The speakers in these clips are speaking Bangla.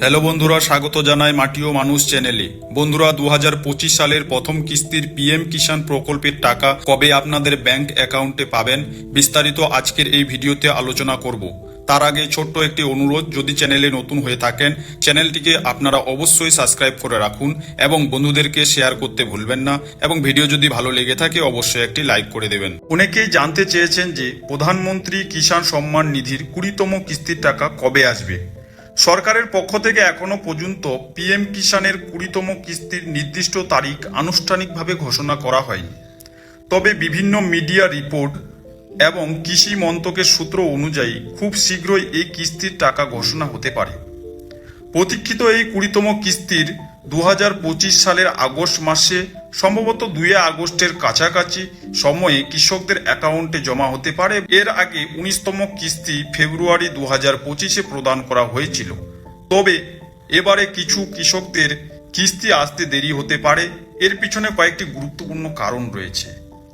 হ্যালো বন্ধুরা, স্বাগত জানাই মাটি ও মানুষ চ্যানেলে। বন্ধুরা দু হাজার পঁচিশ সালের প্রথম কিস্তির পিএম কিষাণ প্রকল্পের টাকা কবে আপনাদের ব্যাংক অ্যাকাউন্টে পাবেন, বিস্তারিত আজকের এই ভিডিওতে আলোচনা করব। তার আগে ছোট্ট একটি অনুরোধ, যদি চ্যানেলে নতুন হয়ে থাকেন, চ্যানেলটিকে আপনারা অবশ্যই সাবস্ক্রাইব করে রাখুন এবং বন্ধুদেরকে শেয়ার করতে ভুলবেন না এবং ভিডিও যদি ভালো লেগে থাকে, অবশ্যই একটি লাইক করে দেবেন। অনেকেই জানতে চেয়েছেন যে, প্রধানমন্ত্রী কিষাণ সম্মান নিধির কুড়িতম কিস্তির টাকা কবে আসবে। সরকারের পক্ষ থেকে এখনও পর্যন্ত পিএম কিষাণের কুড়িতম কিস্তির নির্দিষ্ট তারিখ আনুষ্ঠানিকভাবে ঘোষণা করা হয়নি। তবে বিভিন্ন মিডিয়া রিপোর্ট এবং কৃষি মন্ত্রকের সূত্র অনুযায়ী খুব শীঘ্রই এই কিস্তির টাকা ঘোষণা হতে পারে। প্রতীক্ষিত এই কুড়িতম কিস্তির দু হাজার পঁচিশ সালের আগস্ট মাসে, সম্ভবত দুই আগস্টের কাছাকাছি সময়ে কৃষকদের অ্যাকাউন্টে জমা হতে পারে। এর আগে উনিশতম কিস্তি ফেব্রুয়ারি দু হাজার পঁচিশে প্রদান করা হয়েছিল। তবে এবারে কিছু কৃষকদের কিস্তি আসতে দেরি হতে পারে। এর পিছনে কয়েকটি গুরুত্বপূর্ণ কারণ রয়েছে।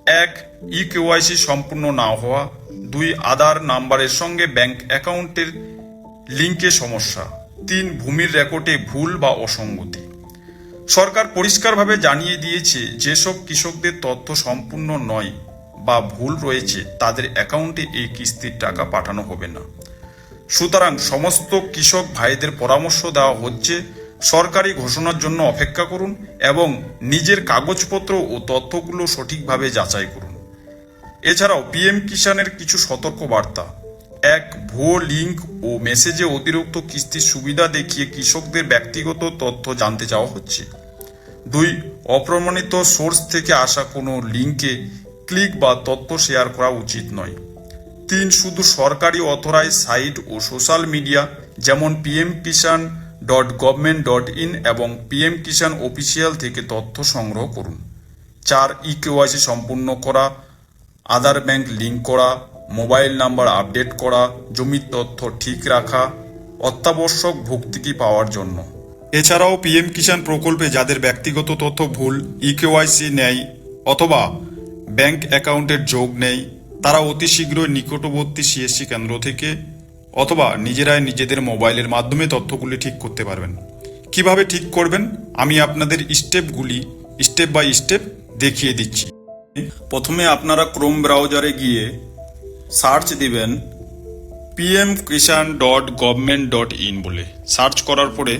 এক ই কেওয়াইসি সম্পূর্ণ না হওয়া। দুই, আধার নাম্বারের সঙ্গে ব্যাংক অ্যাকাউন্টের লিঙ্কে সমস্যা। তিন, ভূমির রেকর্ডে ভুল বা অসঙ্গতি। সরকার পরিষ্কারভাবে জানিয়ে দিয়েছে, যেসব কৃষকদের তথ্য সম্পূর্ণ নয় বা ভুল রয়েছে, তাদের অ্যাকাউন্টে এই কিস্তির টাকা পাঠানো হবে না। সুতরাং সমস্ত কৃষক ভাইদের পরামর্শ দেওয়া হচ্ছে, সরকারি ঘোষণার জন্য অপেক্ষা করুন এবং নিজের কাগজপত্র ও তথ্যগুলো সঠিকভাবে যাচাই করুন। এছাড়াও, পিএম কিষাণের কিছু সতর্ক বার্তা এক ভুয়ো লিঙ্ক ও মেসেজে অতিরিক্ত কিস্তির সুবিধা দেখিয়ে কৃষকদের ব্যক্তিগত তথ্য জানতে চাওয়া হচ্ছে। দুই, অপ্রমাণিত সোর্স থেকে আসা কোনো লিঙ্কে ক্লিক বা তথ্য শেয়ার করা উচিত নয়। তিন, শুধু সরকারি অথরাইজ সাইট ও সোশ্যাল মিডিয়া যেমন PM Kisan dot government dot in এবং পিএম কিষাণ অফিসিয়াল থেকে তথ্য সংগ্রহ করুন। চার ই কেওয়াইসি সম্পূর্ণ করা আধার ব্যাংক লিঙ্ক করা মোবাইল নাম্বার আপডেট করা জমির তথ্য ঠিক রাখা অত্যাবশ্যক ভুক্তি পাওয়ার জন্য। এছাড়াও পিএম কিষাণ প্রকল্পে যাদের ব্যক্তিগত তথ্য ভুল ইকেওয়াইসি নেয় অথবা ব্যাংক অ্যাকাউন্টের যোগ নেই তারা অতি শীঘ্রই নিকটবর্তী সিএসসি কেন্দ্র থেকে অথবা নিজেরাই নিজেদের মোবাইলের মাধ্যমে তথ্যগুলি ঠিক করতে পারবেন। কীভাবে ঠিক করবেন? আমি আপনাদের স্টেপগুলি স্টেপ বাই স্টেপ দেখিয়ে দিচ্ছি। প্রথমে আপনারা ক্রোম ব্রাউজারে গিয়ে সার্চ দিবেন PM Kisan dot government dot in বলে। সার্চ করার পরে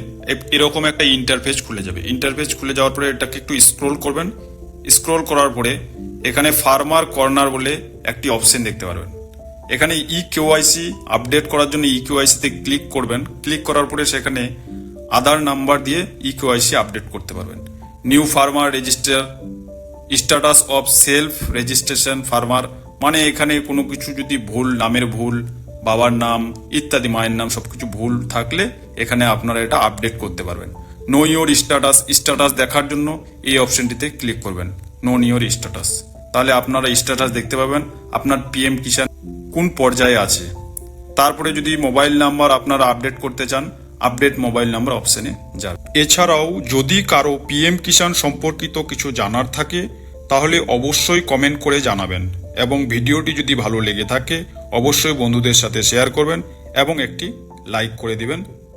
এরকম একটা ইন্টারফেস খুলে যাবে। ইন্টারফেস খুলে যাওয়ার পরে এটাকে একটু স্ক্রোল করবেন। স্ক্রোল করার পরে এখানে ফার্মার কর্নার বলে একটি অপশন দেখতে পারবেন। এখানে ই কেওয়াইসি আপডেট করার জন্য ই কেওয়াইসিতে ক্লিক করবেন। ক্লিক করার পরে সেখানে আধার নাম্বার দিয়ে ই কেওয়াইসি আপডেট করতে পারবেন। New farmer register status of self registration farmer মানে এখানে কোনো কিছু যদি ভুল, নামের ভুল, বাবার নাম, ইত্যাদি, মায়ের নাম সবকিছু ভুল থাকলে এখানে আপনারা এটা আপডেট করতে পারবেন। নো ইয়োর স্ট্যাটাস স্ট্যাটাস দেখার জন্য এই অপশনটিতে ক্লিক করবেন। নো ইয়োর স্ট্যাটাস তাহলে আপনারা স্ট্যাটাস দেখতে পাবেন, আপনার পিএম কিষাণ কোন পর্যায়ে আছে। তারপরে যদি মোবাইল নাম্বার আপনারা আপডেট করতে চান আপডেট মোবাইল নাম্বার অপশনে যান। এছাড়াও যদি কারও পিএম কিষাণ সম্পর্কিত কিছু জানার থাকে, তাহলে অবশ্যই কমেন্ট করে জানাবেন। এবং ভিডিওটি যদি ভালো লেগে থাকে, অবশ্যই বন্ধুদের সাথে শেয়ার করবেন এবং একটি লাইক করে দিবেন।